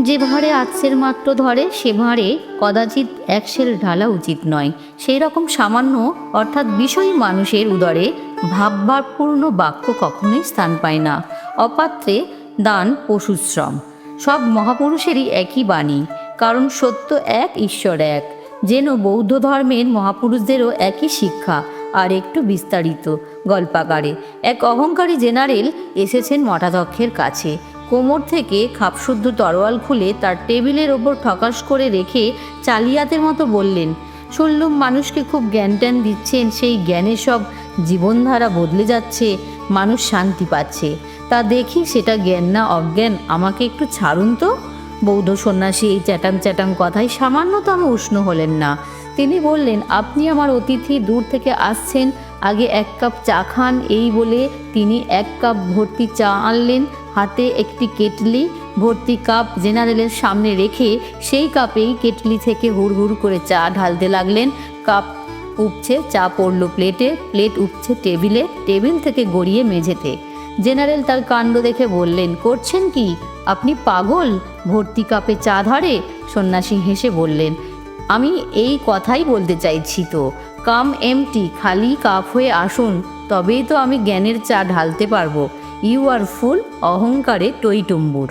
যে ভাঁড়ে আচ্ছের মাত্র ধরে, সে ভাঁড়ে কদাচিৎ এক সেল ঢালা উচিত নয়। সেই রকম সামান্য, অর্থাৎ বিষয়ী মানুষের উদরে ভাবভাবপূর্ণ বাক্য কখনোই স্থান পায় না। অপাত্রে দান পশুশ্রম সব মহাপুরুষেরই একই বাণী, কারণ সত্য এক, ঈশ্বর এক। যেন বৌদ্ধ ধর্মের মহাপুরুষদেরও একই শিক্ষা, আর একটু বিস্তারিত। গল্পাকারে এক অহংকারী জেনারেল এসেছেন মঠাধ্যক্ষের কাছে। কোমর থেকে খাপশুদ্ধ তরোয়াল খুলে তার টেবিলের ওপর ঠকাস করে রেখে চালিয়াতের মতো বললেন, শুনলুম মানুষকে খুব জ্ঞান ট্যান দিচ্ছেন, সেই জ্ঞানে সব জীবনধারা বদলে যাচ্ছে, মানুষ শান্তি পাচ্ছে। তা দেখি সেটা জ্ঞান না অজ্ঞান, আমাকে একটু ছাড়ুন তো। বৌদ্ধ সন্ন্যাসী এই চ্যাটাং চ্যাটাং কথায় সামান্যতম উষ্ণ হলেন না। তিনি বললেন, আপনি আমার অতিথি, দূর থেকে আসছেন, আগে এক কাপ চা খান। এই বলে তিনি এক কাপ ভর্তি চা আনলেন হাতে একটি কেটলি, ভর্তি কাপ জেনারেলের সামনে রেখে সেই কাপেই কেটলি থেকে হুড় হুড় করে চা ঢালতে লাগলেন। কাপ উপছে চা পড়ল প্লেটে, প্লেট উপছে টেবিলে, টেবিল থেকে গড়িয়ে মেঝেতে। জেনারেল তার কাণ্ড দেখে বললেন, করছেন কি? আপনি পাগল? ভর্তি কাপে চা ধরে? সন্ন্যাসী হেসে বললেন, আমি এই কথাই বলতে চাইছি তো। কাম এমটি, খালি কাপ হয়ে আসুন, তবেই তো আমি জ্ঞানের চা ঢালতে পারব। ইউ আর ফুল অহংকারে টইটুম্বুর